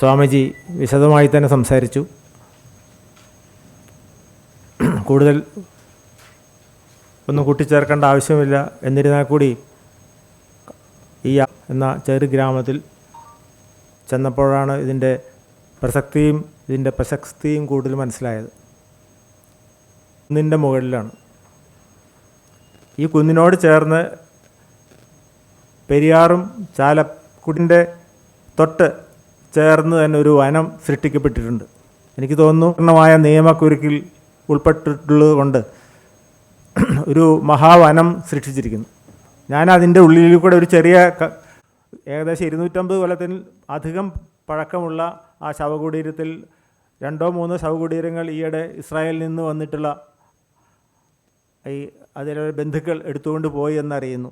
സ്വാമിജി വിശദമായി തന്നെ സംസാരിച്ചു. കൂടുതൽ ഒന്നും കൂട്ടിച്ചേർക്കേണ്ട ആവശ്യമില്ല. എന്നിരുന്നാൽ കൂടി ഈ എന്ന ചെറു ഗ്രാമത്തിൽ ചെന്നപ്പോഴാണ് ഇതിന്റെ പ്രസക്തിയും ഇതിന്റെ പ്രശസ്തിയും കൂടുതൽ മനസ്സിലായത്. കുന്നിന്റെ മുകളിലാണ്. ഈ കുന്നിനോട് ചേർന്ന് പെരിയാറും ചാലക്കുടിന്റെ തൊട്ട് ചേർന്ന് തന്നെ ഒരു വനം സൃഷ്ടിക്കപ്പെട്ടിട്ടുണ്ട്. എനിക്ക് തോന്നുന്നു പൂർണമായ നിയമക്കുരുക്കിൽ ഉൾപ്പെട്ടിട്ടുള്ളത് കൊണ്ട് ഒരു മഹാവനം സൃഷ്ടിച്ചിരിക്കുന്നു. ഞാൻ അതിന്റെ ഉള്ളിൽ കൂടെ ഒരു ചെറിയ ഏകദേശം ഇരുന്നൂറ്റമ്പത് കൊല്ലത്തിൽ അധികം പഴക്കമുള്ള ആ ശവകുടീരത്തിൽ രണ്ടോ മൂന്നോ ശവകുടീരങ്ങൾ ഈയിടെ ഇസ്രായേലിൽ നിന്ന് വന്നിട്ടുള്ള ഈ അതിലെ ബന്ധുക്കൾ എടുത്തുകൊണ്ട് പോയി എന്നറിയുന്നു.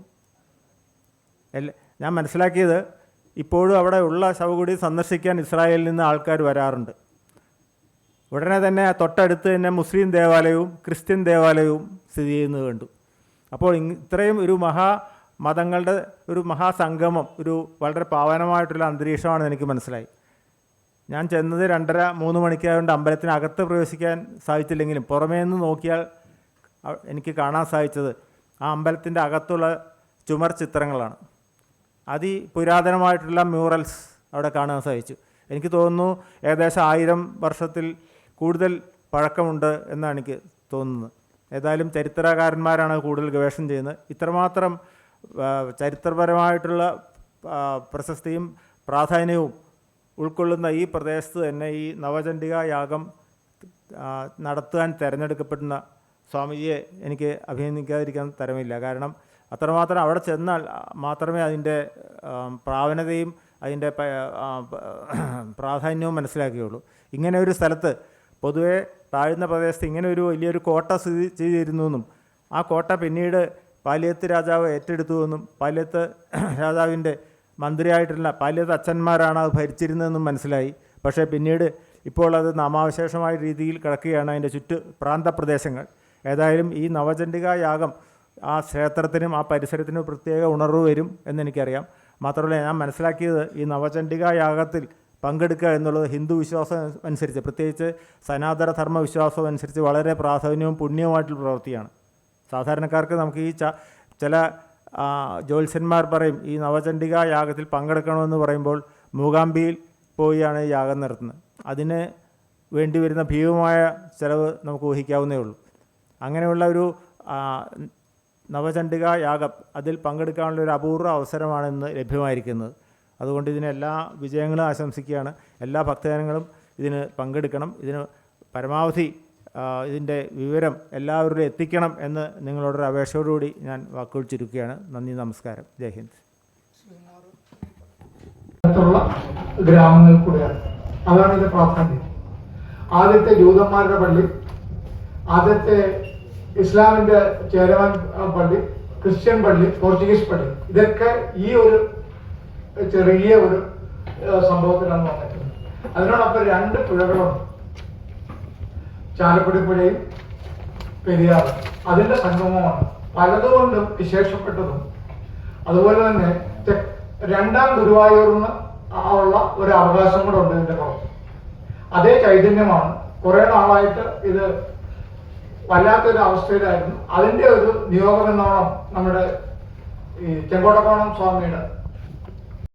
ഞാൻ മനസ്സിലാക്കിയത് ഇപ്പോഴും അവിടെ ഉള്ള ശവകുടി സന്ദർശിക്കാൻ ഇസ്രായേലിൽ നിന്ന് ആൾക്കാർ വരാറുണ്ട്. ഉടനെ തന്നെ തൊട്ടടുത്ത് തന്നെ മുസ്ലിം ദേവാലയവും ക്രിസ്ത്യൻ ദേവാലയവും സ്ഥിതി ചെയ്യുന്നത് കണ്ടു. അപ്പോൾ ഇത്രയും ഒരു മഹാ മതങ്ങളുടെ ഒരു മഹാസംഗമം ഒരു വളരെ പാവനമായിട്ടുള്ള അന്തരീക്ഷമാണെന്ന് എനിക്ക് മനസ്സിലായി. ഞാൻ ചെന്നത് രണ്ടര മൂന്ന് മണിക്കായതുകൊണ്ട് അമ്പലത്തിനകത്ത് പ്രവേശിക്കാൻ സാധിച്ചില്ലെങ്കിലും പുറമേ നിന്ന് നോക്കിയാൽ എനിക്ക് കാണാൻ സാധിച്ചത് ആ അമ്പലത്തിന്റെ അകത്തുള്ള ചുമർ ചിത്രങ്ങളാണ്. അതി പുരാതനമായിട്ടുള്ള മ്യൂറൽസ് അവിടെ കാണാൻ സാധിച്ചു. എനിക്ക് തോന്നുന്നു ഏകദേശം ആയിരം വർഷത്തിൽ കൂടുതൽ പഴക്കമുണ്ട് എന്നാണ് എനിക്ക് തോന്നുന്നത്. ഏതായാലും ചരിത്രകാരന്മാരാണ് കൂടുതൽ ഗവേഷണം ചെയ്യുന്നത്. ഇത്രമാത്രം ചരിത്രപരമായിട്ടുള്ള പ്രശസ്തിയും പ്രാധാന്യവും ഉൾക്കൊള്ളുന്ന ഈ പ്രദേശത്ത് തന്നെ ഈ നവചണ്ഡിക യാഗം നടത്താൻ തിരഞ്ഞെടുക്കപ്പെടുന്ന സ്വാമിജിയെ എനിക്ക് അഭിനന്ദിക്കാതിരിക്കാൻ തരമില്ല. കാരണം അത്രമാത്രം അവിടെ ചെന്നാൽ മാത്രമേ അതിന്റെ പ്രാവണതയും അതിന്റെ പ്രാധാന്യവും മനസ്സിലാക്കുകയുള്ളൂ. ഇങ്ങനെ ഒരു സ്ഥലത്ത് പൊതുവെ താഴ്ന്ന പ്രദേശത്ത് ഇങ്ങനെ ഒരു വലിയൊരു കോട്ട സ്ഥിതി ചെയ്തിരുന്നു എന്നും ആ കോട്ട പിന്നീട് പാലിയത്ത് രാജാവ് ഏറ്റെടുത്തു എന്നും പാലിയത്ത് രാജാവിന്റെ മന്ത്രിയായിട്ടുള്ള പാലിയത്ത് അച്ഛന്മാരാണ് അത് ഭരിച്ചിരുന്നതെന്നും മനസ്സിലായി. പക്ഷേ പിന്നീട് ഇപ്പോൾ അത് നാമാവശേഷമായ രീതിയിൽ കിടക്കുകയാണ്. അതിന്റെ ചുറ്റു പ്രാന്തപ്രദേശങ്ങൾ. ഏതായാലും ഈ നവചണ്ഡിക യാഗം ആ ക്ഷേത്രത്തിനും ആ പരിസരത്തിനും പ്രത്യേക ഉണർവ് വരും എന്നെനിക്കറിയാം. മാത്രമല്ല ഞാൻ മനസ്സിലാക്കിയത് ഈ നവചണ്ഡിക യാഗത്തിൽ പങ്കെടുക്കുക എന്നുള്ളത് ഹിന്ദു വിശ്വാസം അനുസരിച്ച് പ്രത്യേകിച്ച് സനാതന ധർമ്മ വിശ്വാസം അനുസരിച്ച് വളരെ പ്രാധാന്യവും പുണ്യവുമായിട്ടുള്ള പ്രവൃത്തിയാണ്. സാധാരണക്കാർക്ക് നമുക്ക് ഈ ചില ജ്യോത്സ്യന്മാർ പറയും ഈ നവചണ്ഡിക യാഗത്തിൽ പങ്കെടുക്കണമെന്ന് പറയുമ്പോൾ മൂകാംബിയിൽ പോയാണ് യാഗം നടത്തുന്നത്. അതിന് വേണ്ടി വരുന്ന ഭീമമായ ചിലവ് നമുക്ക് ഊഹിക്കാവുന്നേ ഉള്ളൂ. അങ്ങനെയുള്ള ഒരു നവചണ്ഡിക യാഗം അതിൽ പങ്കെടുക്കാനുള്ള ഒരു അപൂർവ അവസരമാണ് ഇന്ന് ലഭ്യമായിരിക്കുന്നത്. അതുകൊണ്ട് ഇതിന് എല്ലാ വിജയങ്ങളും ആശംസിക്കുകയാണ്. എല്ലാ ഭക്തജനങ്ങളും ഇതിന് പങ്കെടുക്കണം. ഇതിന് പരമാവധി ഇതിന്റെ വിവരം എല്ലാവരിലും എത്തിക്കണം എന്ന് നിങ്ങളോടൊരു അപേക്ഷയോടുകൂടി ഞാൻ വാക്കുകൾ ചുരുക്കുകയാണ് നന്ദി നമസ്കാരം. ജയ് ഹിന്ദ്. ഗ്രാമങ്ങളിൽ കൂടെയാണ്. അതാണ് ഇതിന്റെ പ്രാധാന്യം. ആദ്യത്തെ ജൂതന്മാരുടെ പള്ളി ആദ്യത്തെ ഇസ്ലാമിന്റെ ചേരവാൻ പള്ളി ക്രിസ്ത്യൻ പള്ളി പോർച്ചുഗീസ് പള്ളി. ഇതൊക്കെ ഈ ഒരു ചെറിയ ഒരു സംഭവത്തിലാണ് വന്നിട്ടുള്ളത്. അതിനോടൊപ്പം രണ്ട് പുഴകളുണ്ട്. ചാലക്കുടി പുഴയും പെരിയാർ അതിന്റെ സംഗമമാണ്. പലതുകൊണ്ടും വിശേഷപ്പെട്ടതും. അതുപോലെ തന്നെ രണ്ടാം ഗുരുവായൂർന്ന് ആ ഉള്ള ഒരു അവകാശം കൂടെ ഉണ്ട് ഇതിന്റെ പുറത്ത്. അതേ ചൈതന്യമാണ്. കുറെ നാളായിട്ട് ഇത് വല്ലാത്തൊരു അവസ്ഥയിലായിരുന്നു അതിന്റെ ഒരു നിയോഗമെന്നോണം നമ്മുടെ ഈ ചെങ്കോട്ടക്കോണം സ്വാമിയുടെ